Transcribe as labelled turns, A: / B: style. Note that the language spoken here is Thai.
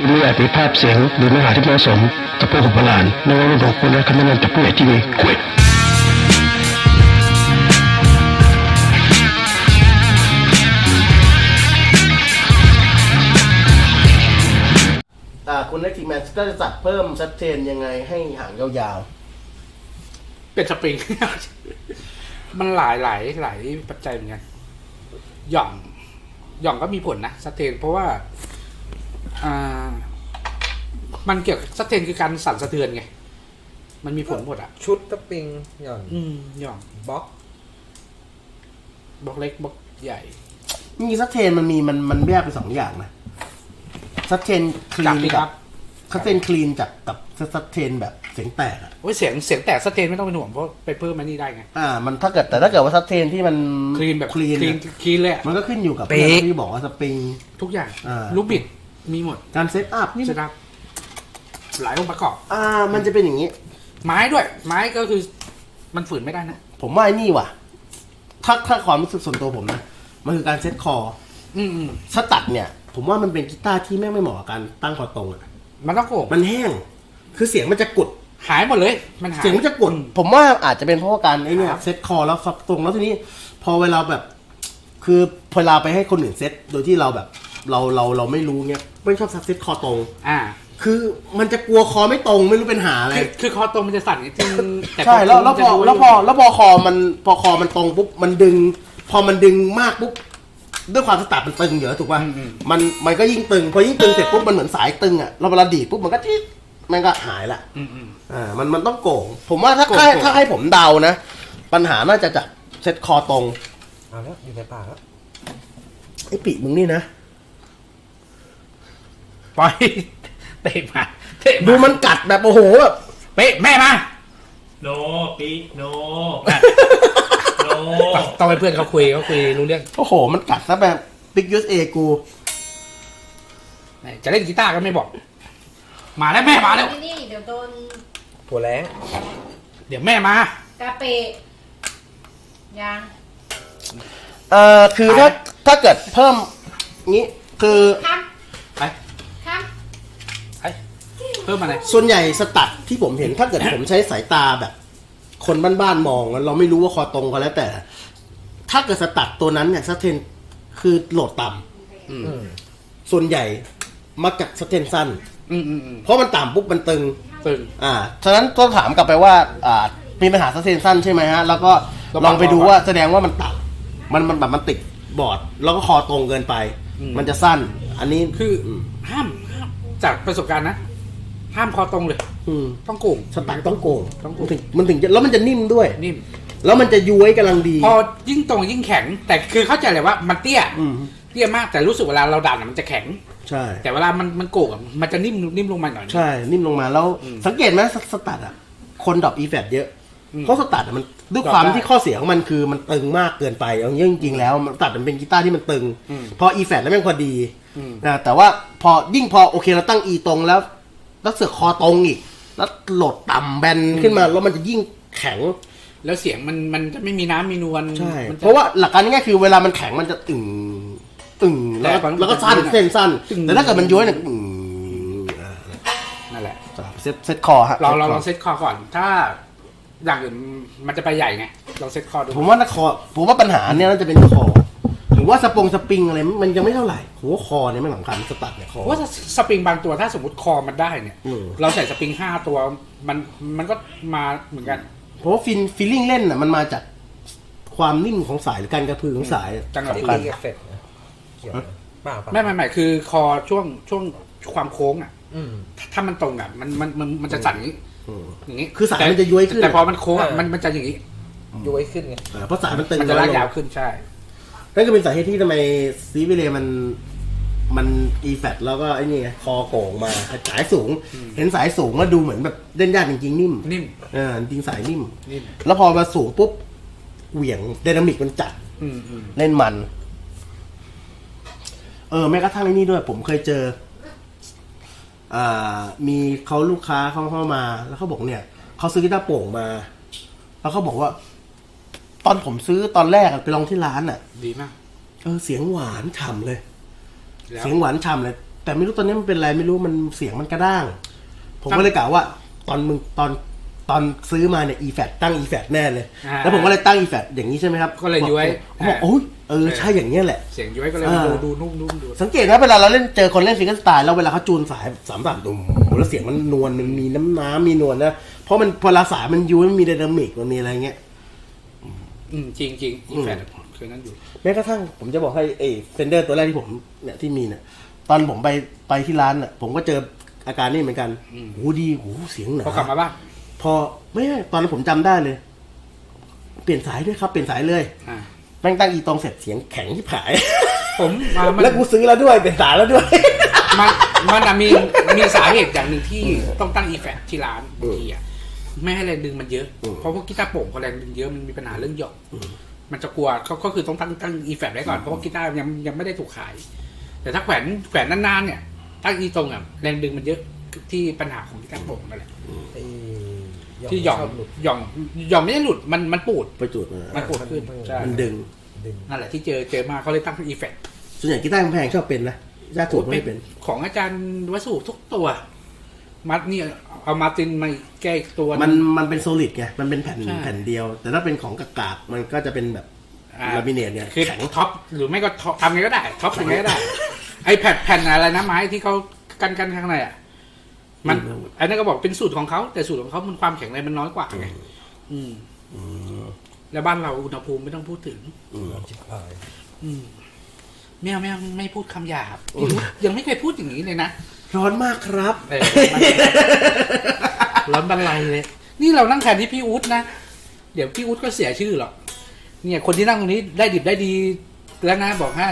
A: ที่ไม่อาจมีภาพเสียงหรือเนื้อหาที่เหมาะสมต่อผู้ของโบราณในวันนี้บอกคุณและคำแนะนำจากผู้ใหญ่ที่มีเกียรติ
B: อ่าคุณเล็กทีแมนก็จะจัดเพิ่มชัดเจนยังไงให้หางยาว
C: เป็นสปริง มันหลายหลายหลายปัจจัยเหมือนกันหย่องหย่องก็มีผลนะสเตนเพราะว่าอ่า มันเกี่ยวกับสเตนคือการสั่นสะเทือนไง มันมีผลหมดอะ
D: ชุดสปริงหย่อน
C: อืมหย่อง
D: บล็อก
C: บล็อกเล็กบล็อกใหญ่
B: ๆมีซัดเทนมันมีมันมันแยกเป็นสองอย่างนะซัดเทนคลี
C: จับ
B: น
C: ดิค
B: กั
C: รั
B: บบซัดเทนคลีนจากกับซัดเทนแบบเสียงแตกอะ
C: โอ้ยเสียงเสียงแตกสเตนไม่ต้องเป็นห่วงเพราะไปเพิ่มมันนี่ได้ไง
B: อ่า มันถ้าเกิดแต่ถ้าเกิดว่าซัดเทนที่มัน
C: คลีนแบบ
B: คลีน
C: คลีนคลีนเลยอะ
B: มันก็ขึ้นอยู่กับ
C: เป๊ะ
B: ที่บอกว่าสปริง
C: ทุกอย่าง
B: อ่า
C: ลูกบิด มีหมด
B: การเซตอัพนี่
C: ใช่ครับหลายองค์ประกอบ
B: อ่า มันจะเป็นอย่างนี้
C: ไม้ด้วย ไม้ก็คือมันฝืนไม่ได้นะ
B: ผมว่าไอ้นี่ว่ะ ถ้าถ้าความรู้สึกส่วนตัวผมนะ มันคือการเซตคอ
C: อืมอืม
B: สตัดเนี่ย ผมว่ามันเป็นกีตาร์ที่แม่งไม่เหมาะกับการตั้งคอตรงอะ
C: มันต้องโก่ง
B: มันแห้ง คือเสียงมันจะกุด
C: หายหมดเลย มันหาย
B: เสียงมันจะกุดผมว่าอาจจะเป็นเพราะว่าการไอ้เนี่ยเซตคอแล้วฟักตรงแล้วทีนี้ พอเวลาแบบ คือพอเวลาไปให้คนอื่นเซตโดยที่เราแบบ เราเราเราไม่รู้เนี่ยไม่ชอบซักเซตคอตรง
C: อ่า
B: คือมันจะกลัวคอไม่ตรงไม่รู้เป็นหาอะไร
C: คือคือคอตรงมันจะสั่นนิดนึงแต่
B: ใช่แล้วแล้วพอ
C: จะดู
B: แล้วพอแล้วพอคอมันพอคอมันตรงปุ๊บมันดึง พอมันดึงมากปุ๊บด้วยความสตาร์ทมันตึงอยู่แล้วถูกป่ะมันมันก็ยิ่งตึง พอยิ่งตึงเสร็จปุ๊บมันเหมือนสายตึงอะเราเวลาดีดปุ๊บมันก็จี๊ดมันก็หายละ
C: อืมอืม
B: อ่ามันมันต้องโก่งผมว่าถ้า
C: โก่ง
B: ถ้า
C: โก่ง
B: ถ้าให้ผมเดานะ ปัญหาน่าจะจากเซ็ตคอตรง
D: เอาแล้วอยู่ในป่ากแล้ว
B: ไอ้ปีมึงนี่นะ
C: ปล่อยเตะมาเตะ
B: ดูมันกัดแบบโอ้โหแบบ
C: เป๊ะแม่มา
E: โนปีโนโน
C: ต้องต้องไปเพื่อนเขาคุยเขาคุยรู้เรื่อง
B: โอ้โห มันกัดซะแบบปิกยูสเอกู
C: จะเล่นกีตาร์ก็ไม่บอก มาแล้วแม่มาแล้ว
F: นี่เดี๋ยวโดน
D: ถั่วแรง
C: เดี๋ยวแม่มา
F: กาเปะยัง
B: เอ่อคือถ้าถ้าเกิดเพิ่มงี้คือ
F: ครับ
C: ไป
F: ครับ
C: ไป เพิ่มมาเลย
B: ส่วนใหญ่สตัดที่ผมเห็นถ้าเกิดผมใช้สายตาแบบ คนบ้านๆมองเราไม่รู้ว่าคอตรงก็แล้วแต่ ถ้าเกิดสตัดตัวนั้นเนี่ยสเตนคือโหลดต่ำ
C: อืม
D: อืม
B: ส่วนใหญ่มักจะสเตนสั้น
C: อืมอืมอืม
B: เพราะมันต่ำปุ๊บมันตึง
C: ตึง
B: อ่า ฉะนั้นต้องถามกลับไปว่า อ่า มีปัญหาสเตนสั้นใช่ไหมฮะ แล้วก็
C: ระวัง
B: ลองไปดูว่าแสดงว่ามันต่ำมันมันแบบมันติดบอร์ด แล้วก็คอตรงเกินไป
C: อืม
B: มันจะสั้น อันนี้
C: คืออ
B: ม
C: ห้ามห้ามจากประสบการณ์นะ ห้ามคอตรงเลย
B: อืม
C: ต้องโก่ง
B: สตัดต้องโกง
C: ต้องโกง
B: มันถึงมันถึงจะแล้วมันจะนิ่มด้วย
C: นิ่ม
B: แล้วมันจะย้วยกำลังดี
C: พอยิ่งตรงยิ่งแข็ง แต่คือเข้าใจเลยว่ามันเตี้ย
B: อืม
C: เตี้ยมากแต่รู้สึกเวลาเราดันอะมันจะแข็ง
B: ใช่
C: แต่เวลามันมันโก่งอะมันจะนิ่มนิ่มลงมาหน่อย
B: ใช่ นิ่มลงมาแล้ว
C: อืม
B: สังเกตไหมสสตัดอะ คนดรอปอีแฟดเยอะ
C: อืม
B: เพราะสตัดอะมันด้วย
C: ดรอป
B: ความ
C: ได้
B: ที่ข้อเสียของมันคือมันตึงมากเกินไปเอาจริงๆแล้วมันตัดมันเป็นกีตาร์ที่มันตึง
C: อืม
B: พออีแฟดแล้วแม่งพอดี
C: อืม
B: นะแต่ว่าพอยิ่งพอโอเคเราตั้งอีตรงแล้ว แล้วเสือกคอตรงอีก แล้วโหลดต่ำแบนขึ้นมา แล้วมันจะยิ่งแข็ง
C: แล้วเสียงมันมันจะไม่มีน้ำมีนวล
B: ใช่
C: มันจ
B: เพราะว่าหลักการง่ายๆคือเวลามันแข็งมันจะตึงตึงแล้วก็
C: แต่มัน
B: แล้วก็สั้น
C: มันจะ
B: เส้นสั้น
C: ตึง
B: แต่ถ้าเกิดมันย้วยเนี่ยอืมอ่า
C: นั่นแหละ
B: เซ็ตเซ็ตคอฮะ
C: เราเราลองเซ็ตคอก่อน ถ้าอย่างอื่นมันจะไปใหญ่ไงลองเซ็ตคอดู
B: ผมว่าถ้าคอผมว่าปัญหาเนี่ยน่าจะเป็นคอ หรือว่าสปงสปริงอะไรมันยังไม่เท่าไหร่ผมว่าคอเนี่ยไม่สำคัญสตัดเนี่ยคอ
C: เพราะว่าสปริงบางตัวถ้าสมมติคอมันได้เนี่ย
B: อืม
C: เราใส่สปริงห้าตัวมันมันก็มาเหมือนกัน
B: เพราะว่าฟินฟีลลิ่งเล่นน่ะมันมาจากความนิ่มของสายหรือการกระพือของสาย
C: จังหวะ
D: ที่
B: สำคัญ
D: ตีเอฟเฟกต์นะเกี่ยวไหมเปล่าเปล่า
C: ไม่ไม่ไม่คือคอช่วงช่วงความโค้งอะ
D: อืม
C: ถ้ามันตรงอะมันมันมันมันจะสั่นอย่างนี้
B: อืม
C: อย่างนี้
B: คือสาย
C: แต่
B: มันจะย้วยขึ้น
C: แต่พอมันโค้งอะ
D: เออ
C: มันมันจะอย่างนี้
D: ย้วยขึ้นไง
B: อ่าเพราะสายมันตึง
C: มันจะลาก
B: น้อยลง
C: ยาวขึ้นใช่
B: นั่นก็เป็นสาเหตุที่ทำไมซีวิเลมันมันอีแฟตแล้วก็ไอ้นี่ไงคอโก่งมาสายสูง เห็นสายสูงแล้วดูเหมือนแบบเล่นยากจริงๆนิ่ม
C: นิ่ม
B: เออจริงสายนิ่ม
C: นิ่ม
B: แล้วพอมาสูงปุ๊บเหวี่ยงไดนามิกมันจัด
C: อืมอืม
B: เล่นมัน เออแม้กระทั่งไอ้นี่ด้วย ผมเคยเจอ อ่า มีเขาลูกค้าเขาเข้ามา แล้วเขาบอกเนี่ย เขาซื้อกีตาร์โปร่งมา แล้วเขาบอกว่าต อนผมซื้อตอนแรกอะไปลองที่ร้านอะ
C: ดีมาก
B: เออเสียงหวานฉ่ำเลย
C: แล้ว
B: เสียงหวานฉ่ำเลยแแต่ไม่รู้ตอนนี้มันเป็นอะไรไม่รู้มันเสียงมันกระด้าง ผมก็เลยกล่าวว่า ตอนมึงตอนตอนซื้อมาเนี่ย e f a t ตั้ง e f a t แน่เลย
C: อ่า
B: แล้วผมก็เลยตั้ง e f a t อย่างนี้ใช่ไหมครับ
C: ก็เลยย้วย
B: ผมบอกโอ้ยเออใช่อย่างเงี้ยแหละ
C: เสียงย้อยก็เลย
B: อ่า
C: ดูดูนุ่มนุ่มดู
B: สังเกตนะเวลาเราเล่นเจอคนเล่นซิงเกิลสไตล์แล้วเวลาเขาจูนสายสามสามตุ่มแล้วเสียงมันนวลมันมีน้ำน้ำมีนวลนะเพราะมันพอละสายมันยูมันมีไดนามิกมันมีอะไรเงี้ย
C: อืมจริงจริงอีแฟนเคยนั่นอยู่
B: แม้กระทั่งผมจะบอกให้เอเฟนเดอร์ตัวแรกที่ผมเนี่ยที่มีเนี่ยตอนผมไปไปที่ร้านน่ะ ผมก็เจออาการนี่เหมือนกัน
C: อืม
B: โหดีโหเสียงหนา
C: พอกลับมาบ้าน
B: พอไม่ไม่ตอนนั้นผมจำได้เลย เปลี่ยนสายด้วยครับเปลี่ยนสายเลย
C: อ่า
B: แม่งตั้งอีตรงเสร็จเสียงแข็งที่ผาย
C: ผมมามัน
B: แล้วกูซื้อแล้วด้วยเปลี่ยนสายแล้วด้วย
C: มันมันอะมีมีสาเหตุอย่างหนึ่งที่ต้องตั้งอีแฟกที่ร้านบางทีอะ ไม่ให้แรงดึงมันเยอะ
B: อืม
C: เพราะพวกกีตาร์โปร่งพอแรงดึงเยอะมันมีปัญหาเรื่องหยอกมันจะกลัวเขาก็คือต้องตั้งตั้งอีแฟกไว้ก่อนเพราะว่ากีตาร์ยังยังไม่ได้ถูกขาย แต่ถ้าแขวนแขวนนานๆเนี่ยตั้งอีตรงอะแรงดึงมันเยอะที่ปัญหาของกีตาร์โปร่งนั่นแหละ
D: ไอ้
C: ที่หย่อง
D: ชบหลุด
C: หย่องหย่องไม่ได้หลุดมันมันปูด
B: ไปจุดมา
C: มันปูดขึ้นใช่
B: มันดึง
D: ดึง
C: นั่นแหละที่เจอเจอมาเขาเลยตั้งอีแฟก
B: ส่วนใหญ่กีตาร์แพงๆชอบเป็นนะยาถูกไม่เป็น
C: ของอาจารย์วัสดุทุกตัว มัดเนี่ยเอามาตินมาแก้อีกตัว
B: มันมันเป็นโซลิดไง มันเป็นแผ่น
C: ใช่
B: แผ่นเดียว แต่ถ้าเป็นของกากๆมันก็จะเป็นแบบ
C: อ่า
B: ลามิเนตเนี่ย
C: คือ
B: แข็ง
C: ท็อปหรือไม่ก็ท็อปทำไงก็ได้ท็อปยังไงก็ได้ ไอแผ่นแผ่นอะไรนะไม้ที่เขากันกันข้างในอะมันอันนั้นก็บอกเป็นสูตรของเขาแต่สูตรของเขามันความแข็งแรงมันน้อยกว่าไงอืม แล้วบ้านเราอุณหภูมิไม่ต้องพูดถึง
D: จิบหาย
C: อืมไม่เอาไม่เอาไม่พูดคำหยาบพี่อุ๊ดยังไม่เคยพูดอย่างนี้เลยนะ
B: ร้อนมากครับ
C: เออร้อนบันไลเลย นี่เรานั่งแทนที่พี่อุ๊ดนะ เดี๋ยวพี่อุ๊ดก็เสียชื่อหรอก เนี่ยคนที่นั่งตรงนี้ได้ดิบได้ดีแล้วนะบอกให้